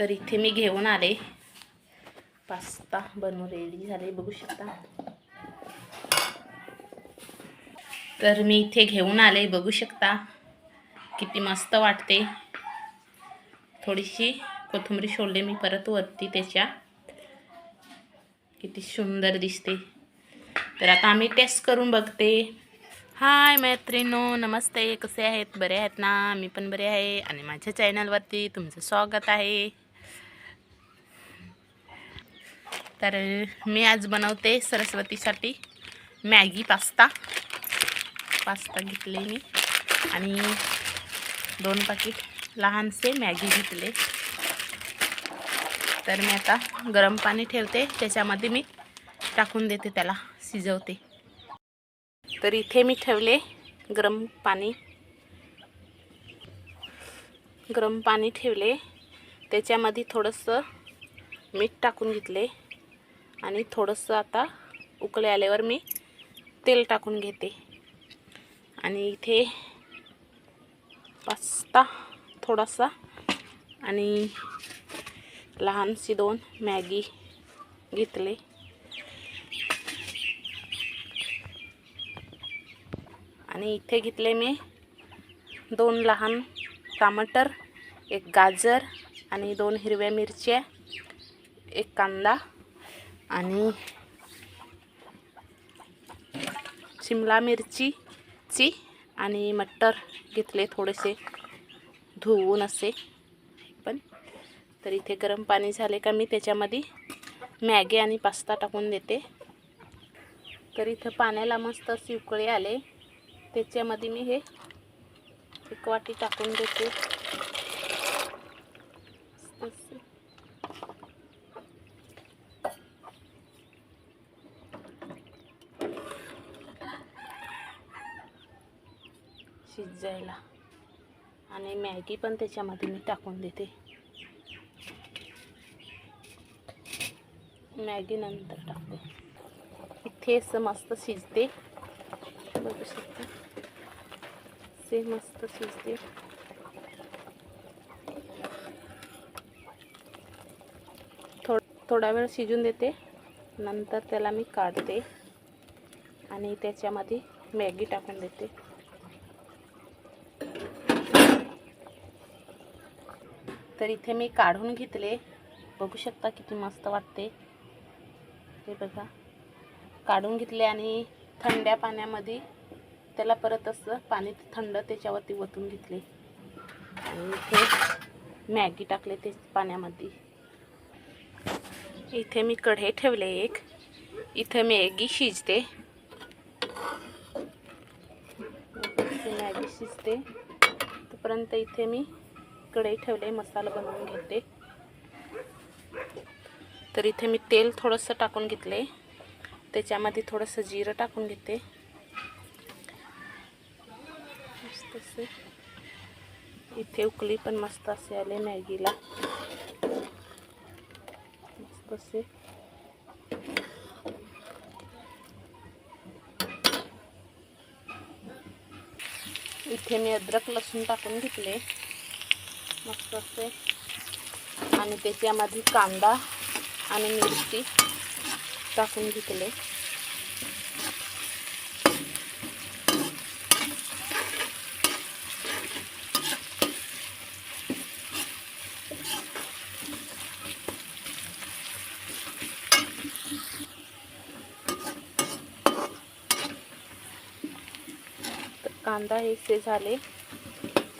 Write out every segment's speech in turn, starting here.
तर इथे मी घेऊन आले. पास्ता बनवून रेडी झाले बघू शकता. तर मी इथे घेऊन आले बघू शकता. किती मस्त वाटते. थोडीशी कोथिंबरी सोडले मी परत वरती त्याच्या. किती सुंदर दिसते. तर आता आम्ही टेस्ट करून बघते. हाय मैत्रिणो नमस्ते. कसे आहेत? बरे आहेत ना? मी पण बरे आहे. आणि माझ्या चॅनलवरती तुमचं स्वागत आहे. तर मी आज बनवते सरस्वतीसाठी मॅगी पास्ता. पास्ता घेतले मी. आणि दोन पाकिट लहानसे मॅगी घेतले. तर मी आता गरम पाणी ठेवते. त्याच्यामध्ये मी टाकून देते त्याला शिजवते. तर इथे मी ठेवले गरम पाणी. गरम पाणी ठेवले. त्याच्यामध्ये थोडंसं मीठ टाकून घेतले. आणि थोडंसं आता उकळे आल्यावर मी तेल टाकून घेते. आणि इथे पास्ता थोडासा आणि लहानशी दोन मॅगी घेतले. आणि इथे घेतले मी दोन लहान टमाटर एक गाजर आणि दोन हिरव्या मिरच्या एक कांदा आणि शिमला मिरचीची आणि मटर घेतले थोडेसे धुवून असे. पण तर इथे गरम पाणी झाले का मी त्याच्यामध्ये मॅगी आणि पास्ता टाकून देते. तर इथं पाण्याला मस्त असे उकळे आले. त्याच्यामध्ये मी हे एक वाटी टाकून देते मस्त असे. शिजायला आणि मॅगी पण त्याच्यामध्ये मी टाकून देते. मॅगी नंतर टाकते. इथे असं मस्त शिजते. बघू शकता. ते मस्त शिजते. थोड थोडा वेळ शिजून देते. नंतर त्याला मी काढते. आणि त्याच्यामध्ये मॅगी टाकून देते. तर इथे मी काढून घेतले. बघू शकता किती मस्त वाटते. हे बघा. काढून घेतले आणि थंड्या पाण्यामध्ये त्याला परत असं पाणी थंड त्याच्यावरती ओतून घेतले. आणि इथे मॅगी टाकले ते पाण्यामध्ये. इथे मी कढई ठेवले एक. इथे मॅगी शिजते. मॅगी शिजते. तोपर्यंत इथे मी कढई ठेवले मसाला बनवून घेते. तर इथे मी तेल थोडंसं टाकून घेतले. त्याच्यामध्ये थोडंसं जिरं टाकून घेते. मस्त असे. इथे उकली पण मस्त असे आले मॅगीला. मस्त असे. इथे मी अद्रक लसूण टाकून घेतले. मस्त असते आणि त्याच्यामध्ये कांदा आणि मिरची टाकून घेतले. कांदा हे झाले.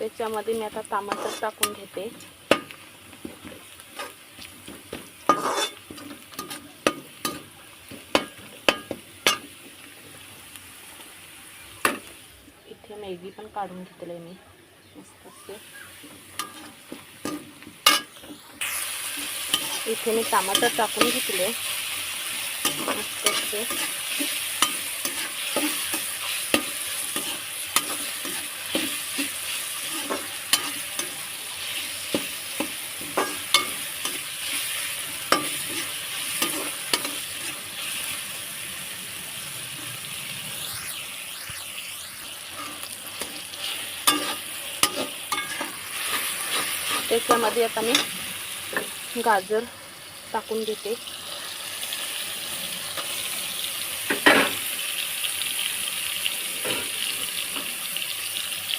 त्याच्यामध्ये मी आता टमाटर टाकून घेते. इथे मॅगी पण काढून घेतले मी. मस्त असते इथे मी टमाटर टाकून घेतले. मस्त असते त्याच्यामध्ये आता मी गाजर टाकून घेते.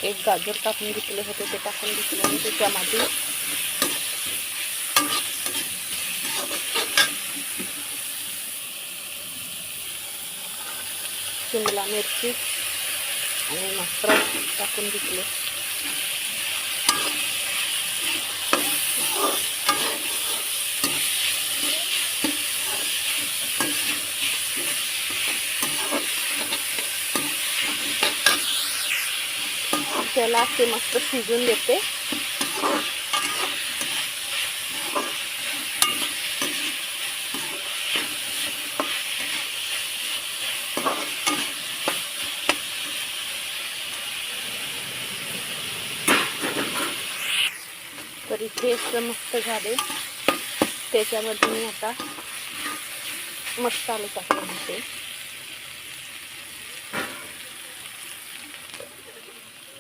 एक गाजर टाकून घेतले होते ते टाकून घेतले आणि त्याच्यामध्ये शिमला मिरची आणि मस्त टाकून घेतले. त्याला ते मस्त शिजून देते. तर इथे असं मस्त झाले. त्याच्यामध्ये मी आता मसाले टाकून घेते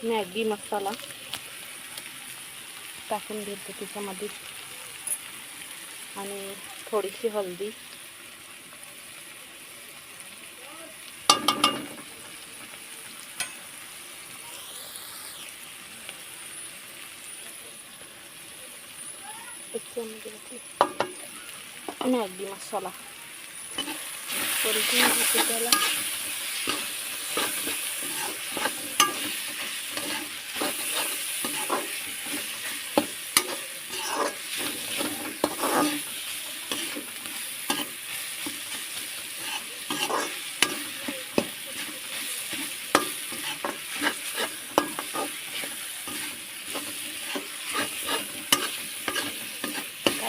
मॅगी मसाला टाकून घेते त्याच्यामध्ये आणि थोडीशी हळदी त्याच्यामध्ये घातली मॅगी मसाला परतून घेते त्याला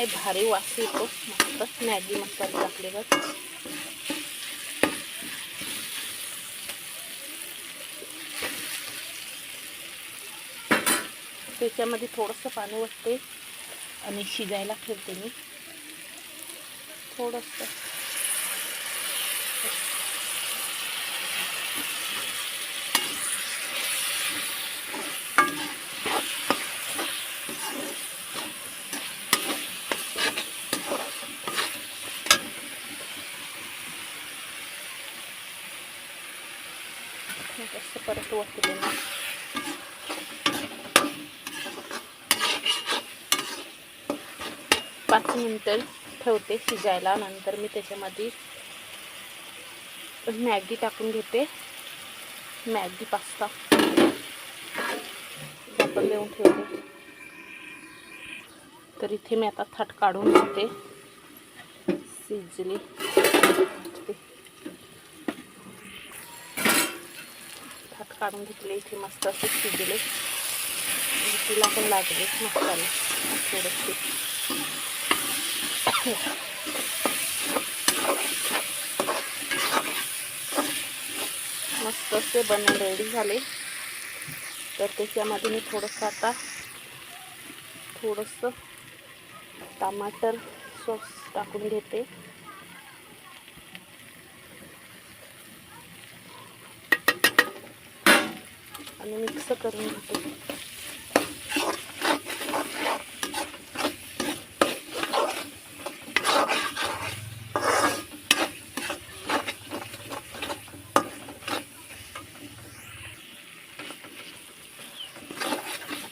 काय भारी वास येतो. मस्त मॅगी मसाला टाकल्यावर त्याच्यामध्ये थोडंसं पाणी वाटते आणि शिजायला ठेवते मी. थोडंसं परत वाटते मी पाच मिनटं ठेवते शिजायला. नंतर मी त्याच्यामध्ये मॅगी टाकून घेते. Maggi pasta. झाकण देऊन ठेवते. तर इथे मी आता थाट काढून घेते. शिजली. थाट काढून घेतले. इथे मस्त असे शिजले. तिला पण लागले मसाले. थोडेसे मस्त असे बनवून रेडी झाले. तर त्याच्यामध्ये मी थोडंसं आता थोडंसं टमाटर सॉस टाकून घेते. आणि मिक्स करून घेते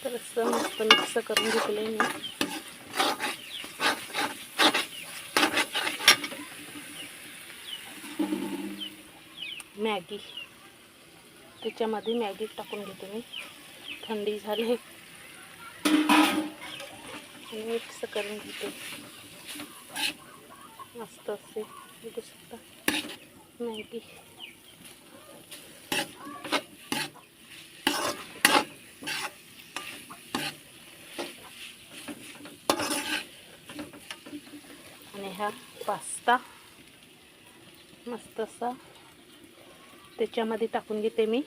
तर असं मस्त मिक्स करून घेतले मी. मॅगी. त्याच्यामध्ये मॅगी टाकून घेते मी. थंडी झाली. आणि मिक्स करून घेते. मस्त असे बघू शकता मॅगी आणि हा पास्ता मस्त असा त्याच्यामध्ये टाकून घेते मी.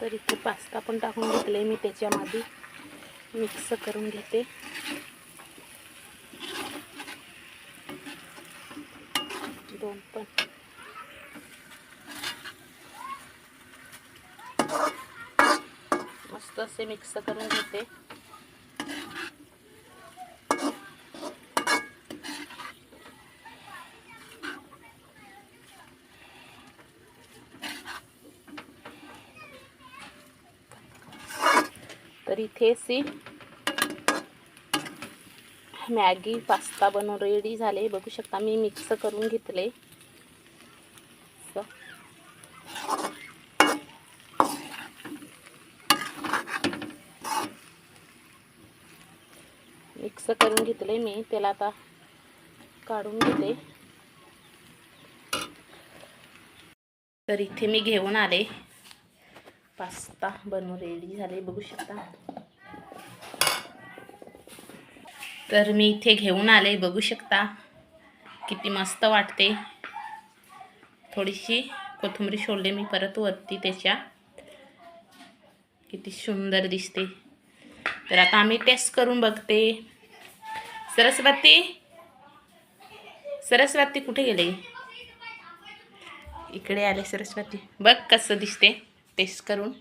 तर इथे पास्ता पण टाकून घेतले मी त्याच्यामध्ये. मिक्स करून घेते. दोन पण. मस्त मस्त असे मिक्स करून घेते. तर इथे सी. मॅगी पास्ता बनवून रेडी झाले. बघू शकता मी मिक्स करून घेतले. मिक्स करून घेतले मी. त्याला आता काढून घेते. तर इथे मी घेऊन आले. पास्ता बनवून रेडी झाले बघू शकता. तर मी इथे घेऊन आले बघू शकता. किती मस्त वाटते. थोडीशी कोथिंबीर सोडले मी परत वरती त्याच्या. किती सुंदर दिसते. तर आता आम्ही टेस्ट करून बघते. सरस्वती? सरस्वती कुठे गेले? इकडे आले सरस्वती. बघ कसं दिसते. टेस्ट करून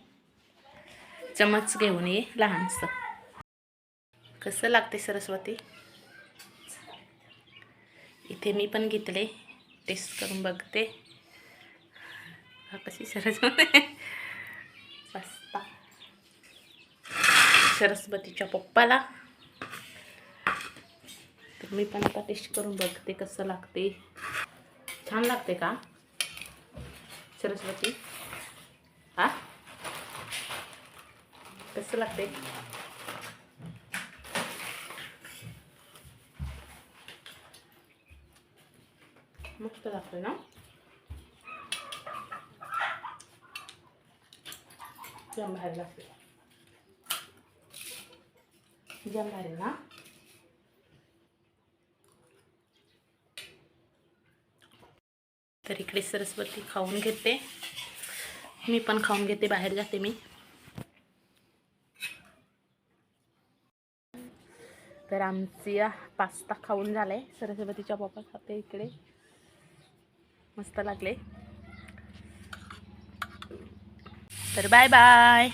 चमच घेऊन ये लहानसं. कसं लागते सरस्वती? इथे मी पण घेतले टेस्ट करून बघते. हा कशी सरस्वती? पास्ता सरस्वतीच्या पप्पाला. तर मी पण आता टेस्ट करून बघते कसं लागते छान लागते का? सरस्वती? हां? कसं लागते मस्त लागतं ना? जाम भारी लागते जाम भारी ना? तर इकडे सरस्वती खाऊन घेते. मी पण खाऊन घेते बाहेर जाते मी. तर आमची पास्ता खाऊन झालाय. सरस्वतीच्या पप्पा खाते इकडे. मस्त लागले. तर बाय बाय.